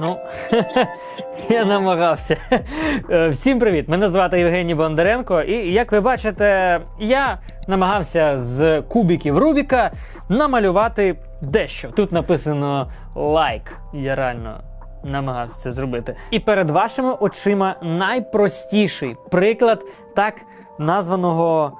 Ну, я намагався. Е, Всім привіт! Мене звати Євгеній Бондаренко, і як ви бачите, я намагався з кубиків Рубіка намалювати дещо. Тут написано лайк. Я реально намагався це зробити. І перед вашими очима найпростіший приклад так названого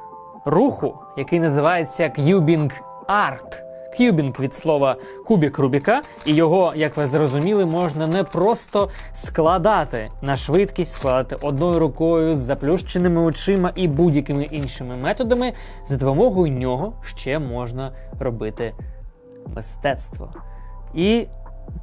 руху, який називається Cubing Art. Кюбінг від слова кубік Рубіка, і його, як ви зрозуміли, можна не просто складати на швидкість, складати одною рукою з заплющеними очима і будь-якими іншими методами. За допомогою нього ще можна робити мистецтво. І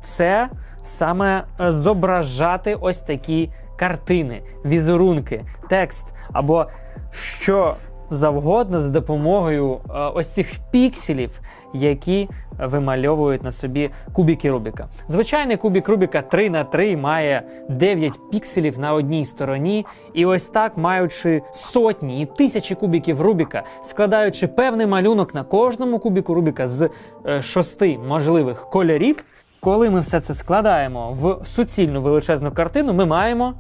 це саме зображати ось такі картини, візерунки, текст або що завгодно за допомогою е, ось цих пікселів, які вимальовують на собі кубики Рубіка. Звичайний кубик Рубіка 3 на 3 має 9 пікселів на одній стороні, і ось так, маючи сотні і тисячі кубиків Рубіка, складаючи певний малюнок на кожному кубіку Рубіка з е, шести можливих кольорів. Коли ми все це складаємо в суцільну величезну картину, ми маємо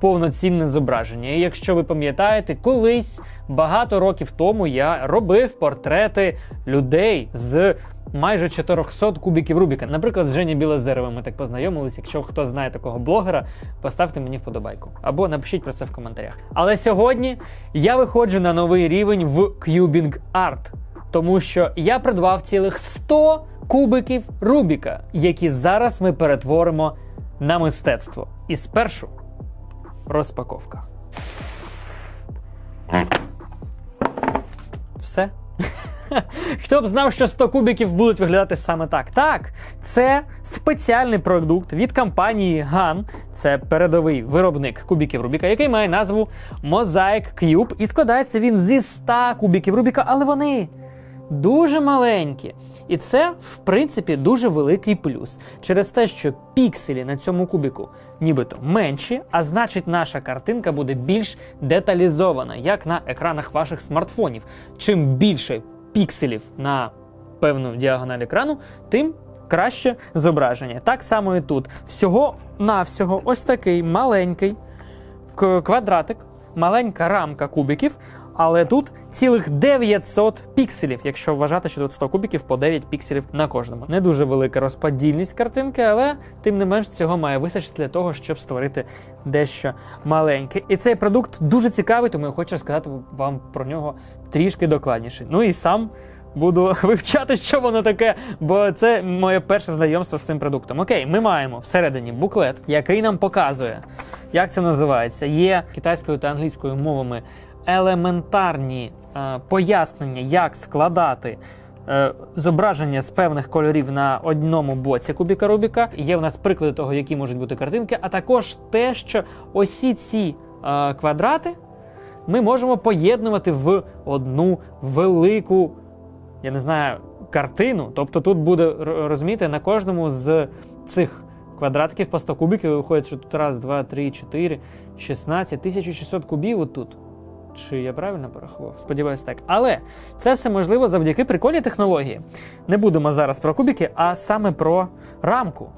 повноцінне зображення. І якщо ви пам'ятаєте, колись багато років тому я робив портрети людей з майже 400 кубиків Рубіка. Наприклад, з Жені Білозеровим ми так познайомились. Якщо хто знає такого блогера, поставте мені вподобайку або напишіть про це в коментарях. Але сьогодні я виходжу на новий рівень в Cubing Art. Тому що я придбав цілих 100 кубиків Рубіка, які зараз ми перетворимо на мистецтво. І спершу розпаковка. Все. Хто б знав, що 100 кубиків будуть виглядати саме так? Так, це спеціальний продукт від компанії GAN. Це передовий виробник кубиків Рубіка, який має назву Mosaic Cube. І складається він зі 100 кубиків Рубіка, але вони дуже маленькі. І це, в принципі, дуже великий плюс через те, що пікселі на цьому кубику нібито менші, а значить, наша картинка буде більш деталізована, як на екранах ваших смартфонів. Чим більше пікселів на певну діагональ екрану, тим краще зображення. Так само і тут. Всього навсього ось такий маленький квадратик, маленька рамка кубиків, але тут цілих 900 пікселів, якщо вважати, що тут 100 кубиків по 9 пікселів на кожному. Не дуже велика розподільність картинки, але тим не менш цього має вистачити для того, щоб створити дещо маленьке. І цей продукт дуже цікавий, тому я хочу сказати вам про нього трішки докладніше. Ну і сам. Буду вивчати, що воно таке, бо це моє перше знайомство з цим продуктом. Окей, ми маємо всередині буклет, який нам показує, як це називається. Є китайською та англійською мовами елементарні е, пояснення, як складати. е, Зображення з певних кольорів на одному боці кубіка Рубіка. Є в нас приклади того, які можуть бути картинки, а також те, що осі ці е, квадрати ми можемо поєднувати в одну велику, я не знаю, картину. Тобто тут буде р- розумієте, на кожному з цих квадратиків по 100 кубиків виходить, що тут раз, два, три, чотири, 16, 1600 кубів отут. Чи я правильно порахував? Сподіваюсь, так. Але це все можливо завдяки прикольній технології. Не будемо зараз про кубики, а саме про рамку.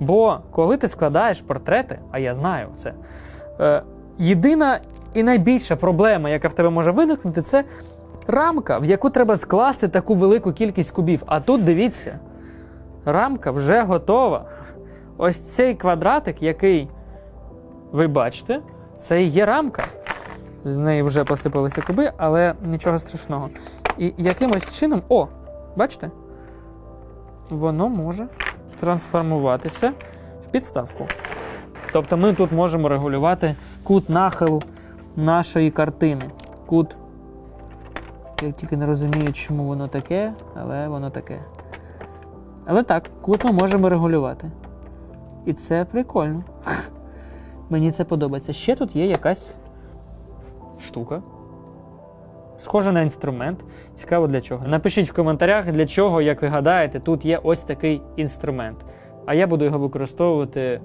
Бо коли ти складаєш портрети, а я знаю це, е, єдина і найбільша проблема, яка в тебе може виникнути, це рамка, в яку треба скласти таку велику кількість кубів. А тут дивіться, рамка вже готова. Ось цей квадратик, який ви бачите, це і є рамка. З неї вже посипалися куби, але нічого страшного. І якимось чином, о, бачите? Воно може трансформуватися в підставку. Тобто ми тут можемо регулювати кут нахилу нашої картини. Кут. Я тільки не розумію, чому воно таке, але воно таке. Але так, кут ми можемо регулювати. І це прикольно. Мені це подобається. Ще тут є якась штука. Схожа на інструмент. Цікаво для чого. Напишіть в коментарях, для чого, як ви гадаєте, тут є ось такий інструмент. А я буду його використовувати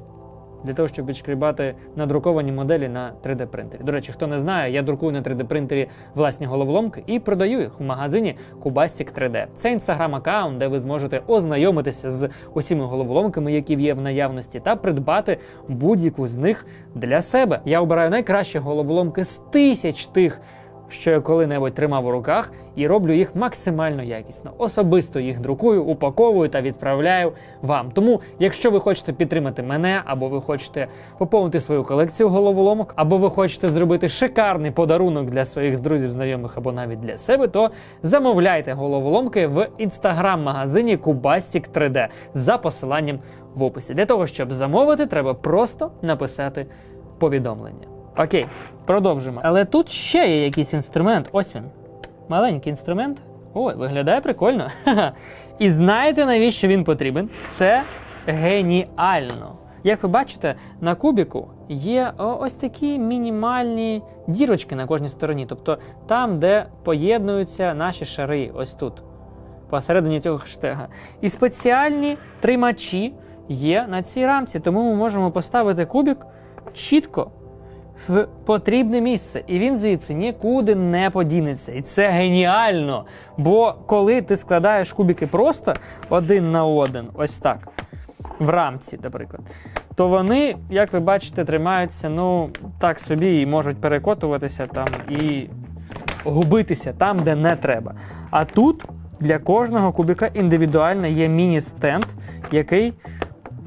для того, щоб відшкрібати надруковані моделі на 3D принтері. До речі, хто не знає, я друкую на 3D принтері власні головоломки і продаю їх у магазині Cubastic 3D. Це інстаграм-аккаунт, де ви зможете ознайомитися з усіма головоломками, які є в наявності, та придбати будь-яку з них для себе. Я обираю найкращі головоломки з тисяч тих що я коли-небудь тримав у руках, і роблю їх максимально якісно. Особисто їх друкую, упаковую та відправляю вам. Тому, якщо ви хочете підтримати мене, або ви хочете поповнити свою колекцію головоломок, або ви хочете зробити шикарний подарунок для своїх друзів, знайомих або навіть для себе, то замовляйте головоломки в інстаграм-магазині Cubastic 3D за посиланням в описі. Для того, щоб замовити, треба просто написати повідомлення. Окей, продовжимо. Але тут ще є якийсь інструмент. Ось він. Маленький інструмент. Ой, виглядає прикольно. І знаєте, навіщо він потрібен? Це геніально. Як ви бачите, на кубіку є ось такі мінімальні дірочки на кожній стороні. Тобто там, де поєднуються наші шари, ось тут, посередині цього хештега. І спеціальні тримачі є на цій рамці, тому ми можемо поставити кубік чітко в потрібне місце, і він звідси нікуди не подінеться. І це геніально. Бо коли ти складаєш кубики просто один на один, ось так, в рамці, наприклад, то вони, як ви бачите, тримаються ну так собі і можуть перекотуватися там і губитися там, де не треба. А тут для кожного кубика індивідуально є міні-стенд, який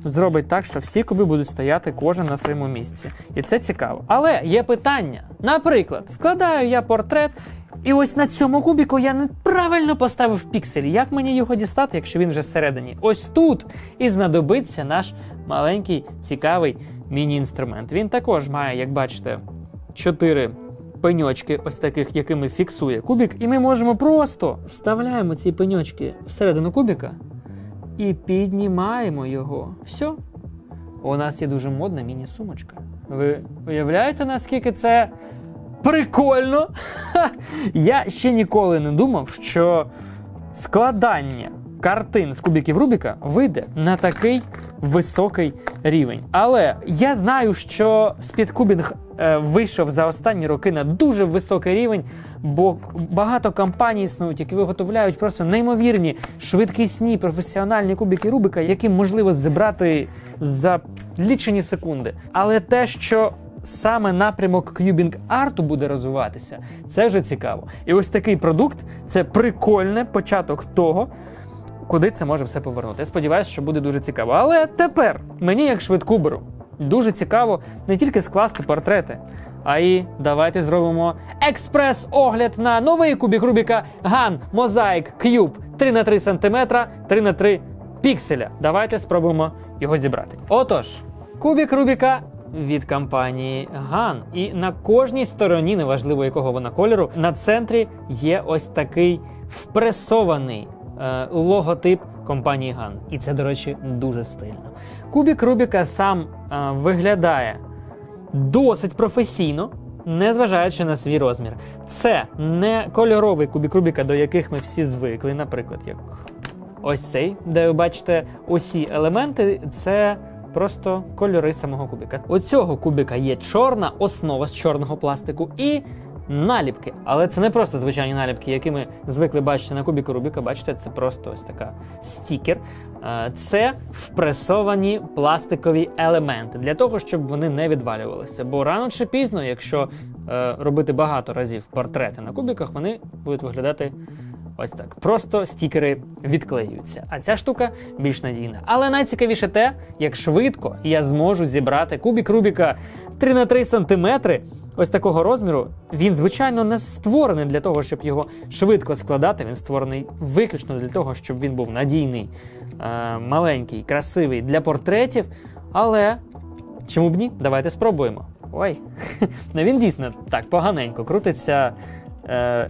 зробить так, що всі куби будуть стояти кожен на своєму місці. І це цікаво. Але є питання. Наприклад, складаю я портрет, і ось на цьому кубіку я неправильно поставив піксель. Як мені його дістати, якщо він вже всередині? Ось тут і знадобиться наш маленький цікавий міні-інструмент. Він також має, як бачите, чотири пеньочки, ось таких, якими фіксує кубік, і ми можемо просто вставляємо ці пеньочки всередину кубіка і піднімаємо його. Все. У нас є дуже модна міні-сумочка. Ви уявляєте, наскільки це прикольно? Я ще ніколи не думав, що складання картин з кубіків Рубіка вийде на такий високий рівень. Але я знаю, що спідкубінг е, вийшов за останні роки на дуже високий рівень, бо багато компаній існують, які виготовляють просто неймовірні, швидкісні, професіональні кубики Рубика, які можливо зібрати за лічені секунди. Але те, що саме напрямок к'юбінг арту буде розвиватися, це вже цікаво. І ось такий продукт це прикольний початок того. Куди це може все повернути? Я сподіваюся, що буде дуже цікаво. Але тепер мені, як швидкуберу, дуже цікаво не тільки скласти портрети, а й давайте зробимо експрес-огляд на новий кубік Рубіка GAN Mosaic Cube 3 на 3 см, 3 на 3 пікселя. Давайте спробуємо його зібрати. Отож, кубік Рубіка від компанії GAN. І на кожній стороні, неважливо якого вона кольору, на центрі є ось такий впресований е, логотип компанії GAN. І це, до речі, дуже стильно. Кубік Рубіка сам е, виглядає досить професійно, незважаючи на свій розмір. Це не кольоровий кубік Рубіка, до яких ми всі звикли, наприклад, як ось цей, де ви бачите усі елементи, це просто кольори самого кубіка. У цього кубіка є чорна основа з чорного пластику і наліпки. Але це не просто звичайні наліпки, які ми звикли бачити на кубіку Рубіка. Бачите, це просто ось така стікер. Це впресовані пластикові елементи для того, щоб вони не відвалювалися. Бо рано чи пізно, якщо е, робити багато разів портрети на кубіках, вони будуть виглядати Ось так. Просто стікери відклеюються. А ця штука більш надійна. Але найцікавіше те, як швидко я зможу зібрати кубік Рубіка 3 на 3 см. Ось такого розміру. Він, звичайно, не створений для того, щоб його швидко складати. Він створений виключно для того, щоб він був надійний, е- маленький, красивий для портретів. Але чому б ні? Давайте спробуємо. Ой, ну він дійсно так поганенько крутиться. Е-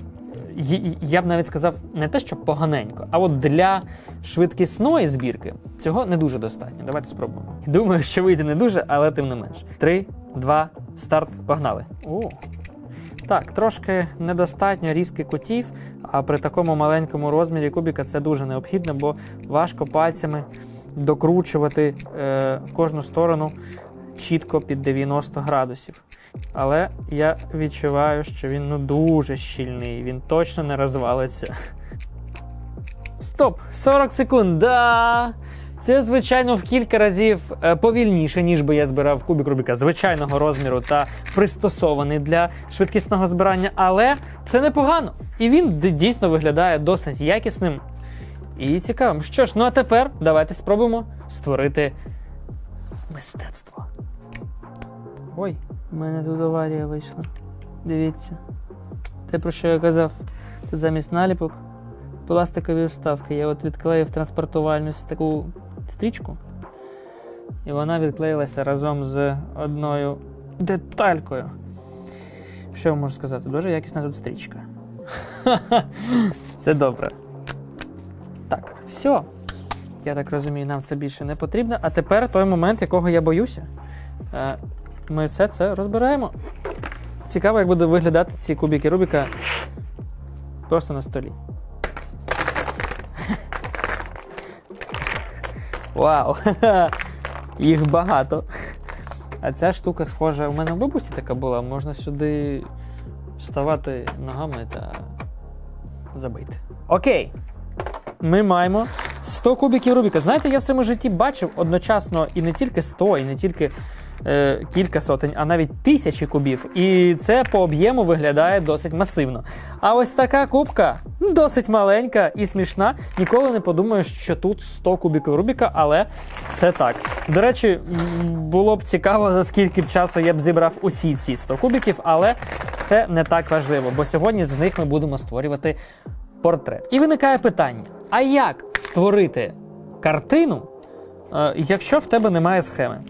я б навіть сказав не те, що поганенько, а от для швидкісної збірки цього не дуже достатньо. Давайте спробуємо. Думаю, що вийде не дуже, але тим не менш. Три, два, старт, погнали. О. Так, трошки недостатньо різки кутів, а при такому маленькому розмірі кубіка це дуже необхідно, бо важко пальцями докручувати е, кожну сторону чітко під 90 градусів. Але я відчуваю, що він ну дуже щільний, він точно не розвалиться. Стоп! 40 секунд. Да! Це, звичайно, в кілька разів е, повільніше, ніж би я збирав кубик Рубіка звичайного розміру та пристосований для швидкісного збирання, але це непогано. І він дійсно виглядає досить якісним і цікавим. Що ж, ну а тепер давайте спробуємо створити мистецтво. Ой, в мене тут аварія вийшла. Дивіться. Те, про що я казав, тут замість наліпок пластикові вставки. Я от відклеїв транспортувальну таку стрічку, і вона відклеїлася разом з одною деталькою. Що я можу сказати? Дуже якісна тут стрічка. Це добре. Так, все. Я так розумію, нам це більше не потрібно. А тепер той момент, якого я боюся. Е, Ми все це розбираємо. Цікаво, як буде виглядати ці кубики Рубіка просто на столі. Вау! Їх багато. А ця штука схожа. У мене в бабусі така була. Можна сюди вставати ногами та забити. Окей. Ми маємо 100 кубиків Рубіка. Знаєте, я в своєму житті бачив одночасно і не тільки 100, і не тільки е, кілька сотень, а навіть тисячі кубів. І це по об'єму виглядає досить масивно. А ось така кубка досить маленька і смішна. Ніколи не подумаєш, що тут 100 кубиків Рубіка, але це так. До речі, було б цікаво, за скільки б часу я б зібрав усі ці 100 кубиків, але це не так важливо, бо сьогодні з них ми будемо створювати портрет. І виникає питання: а як створити картину, е, якщо в тебе немає схеми?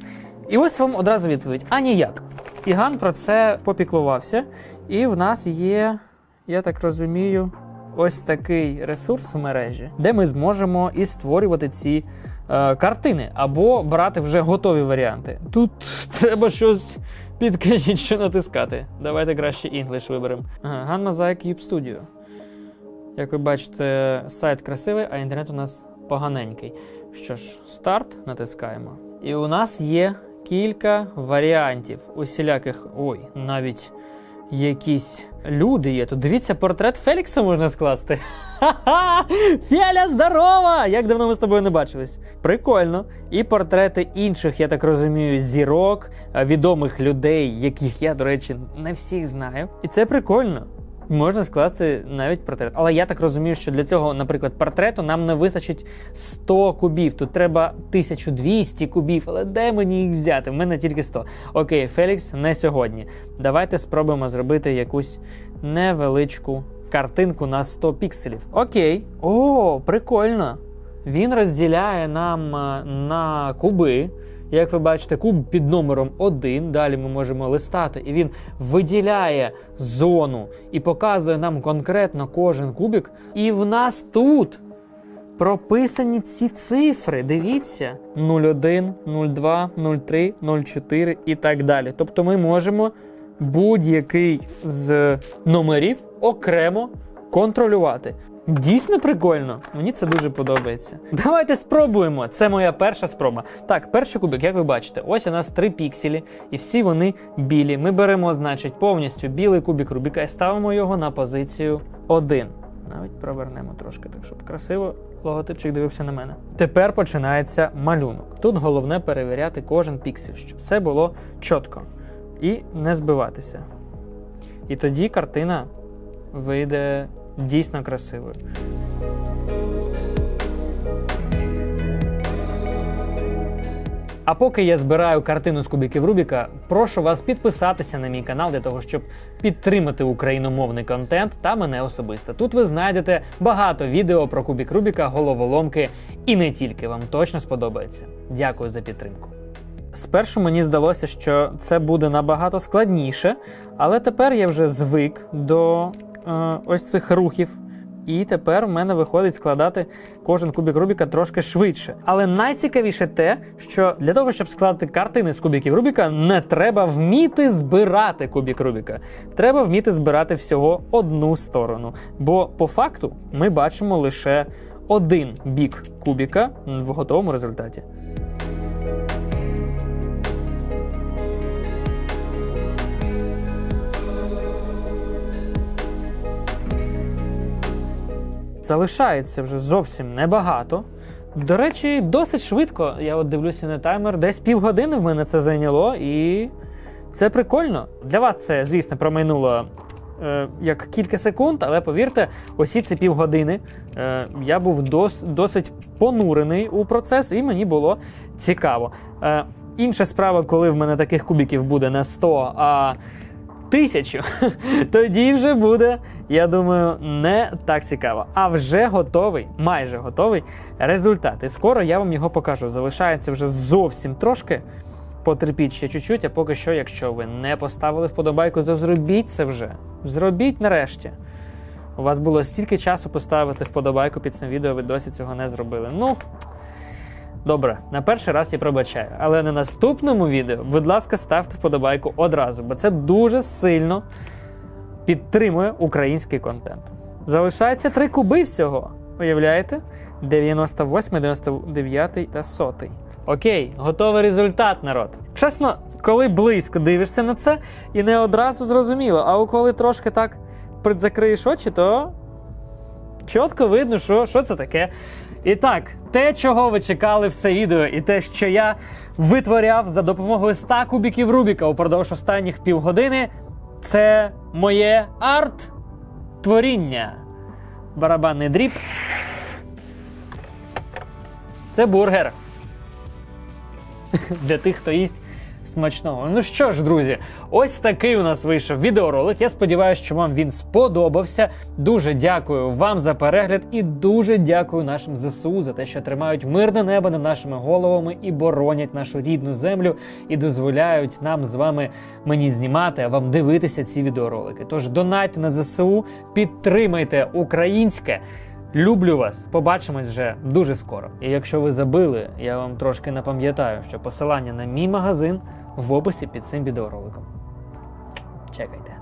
І ось вам одразу відповідь: а ніяк. Іган про це попіклувався, і в нас є, я так розумію, ось такий ресурс в мережі, де ми зможемо і створювати ці е, картини або брати вже готові варіанти. Тут треба щось підкажіть, що натискати. Давайте краще English виберемо. Ага, Gun Mosaic Cube Studio. Як ви бачите, сайт красивий, а інтернет у нас поганенький. Що ж, старт натискаємо. І у нас є кілька варіантів усіляких. Ой, навіть якісь люди є. Тут дивіться, портрет Фелікса можна скласти. Ха-ха! Феля, здорова! Як давно ми з тобою не бачились? Прикольно. І портрети інших, я так розумію, зірок, відомих людей, яких я, до речі, не всіх знаю. І це прикольно. Можна скласти навіть портрет. Але я так розумію, що для цього, наприклад, портрету нам не вистачить 100 кубів. Тут треба 1200 кубів. Але де мені їх взяти? В мене тільки 100. Окей, Фелікс, не сьогодні. Давайте спробуємо зробити якусь невеличку картинку на 100 пікселів. Окей. О, прикольно. Він розділяє нам е, на куби. Як ви бачите, куб під номером 1, далі ми можемо листати, і він виділяє зону і показує нам конкретно кожен кубик. І в нас тут прописані ці цифри. Дивіться: 01, 02, 03, 04 і так далі. Тобто ми можемо будь-який з номерів окремо контролювати. Дійсно прикольно. Мені це дуже подобається. Давайте спробуємо. Це моя перша спроба. Так, перший кубик, як ви бачите, ось у нас три пікселі, і всі вони білі. Ми беремо, значить, повністю білий кубик Рубіка і ставимо його на позицію 1. Навіть провернемо трошки, так щоб красиво логотипчик дивився на мене. Тепер починається малюнок. Тут головне перевіряти кожен піксель, щоб все було чітко і не збиватися. І тоді картина вийде дійсно красивою. А поки я збираю картину з кубиків Рубіка, прошу вас підписатися на мій канал для того, щоб підтримати україномовний контент та мене особисто. Тут ви знайдете багато відео про кубик Рубіка, головоломки і не тільки. Вам точно сподобається. Дякую за підтримку. Спершу мені здалося, що це буде набагато складніше, але тепер я вже звик до ось цих рухів. І тепер в мене виходить складати кожен кубик Рубіка трошки швидше. Але найцікавіше те, що для того, щоб складати картини з кубиків Рубіка, не треба вміти збирати кубик Рубіка. Треба вміти збирати всього одну сторону. Бо по факту ми бачимо лише один бік кубіка в готовому результаті. Залишається вже зовсім небагато. До речі, досить швидко. Я от дивлюся на таймер, десь півгодини в мене це зайняло, і це прикольно. Для вас це, звісно, промайнуло е, як кілька секунд, але повірте, усі ці півгодини е, я був дос, досить понурений у процес, і мені було цікаво. Е, інша справа, коли в мене таких кубиків буде не 100, а тисячу, тоді вже буде, я думаю, не так цікаво. А вже готовий, майже готовий результат. І скоро я вам його покажу. Залишається вже зовсім трошки. Потерпіть ще чуть-чуть, а поки що, якщо ви не поставили вподобайку, то зробіть це вже. Зробіть нарешті. У вас було стільки часу поставити вподобайку під цим відео, ви досі цього не зробили. Ну, добре, на перший раз я пробачаю. Але на наступному відео, будь ласка, ставте вподобайку одразу, бо це дуже сильно підтримує український контент. Залишається три куби всього. Уявляєте? 98, 99 та 100. Окей, готовий результат, народ. Чесно, коли близько дивишся на це, і не одразу зрозуміло, а коли трошки так закриєш очі, то чітко видно, що, що це таке. І так, те, чого ви чекали все відео, і те, що я витворяв за допомогою 100 кубіків Рубіка упродовж останніх півгодини, це моє арт-творіння. Барабанний дріб. Це бургер. Для тих, хто їсть смачного. Ну що ж, друзі, ось такий у нас вийшов відеоролик. Я сподіваюся, що вам він сподобався. Дуже дякую вам за перегляд і дуже дякую нашим ЗСУ за те, що тримають мирне небо над нашими головами і боронять нашу рідну землю і дозволяють нам з вами мені знімати, а вам дивитися ці відеоролики. Тож донайте на ЗСУ, підтримайте українське. Люблю вас, побачимось вже дуже скоро. І якщо ви забили, я вам трошки напам'ятаю, що посилання на мій магазин в описі під цим відеороликом. Чекайте.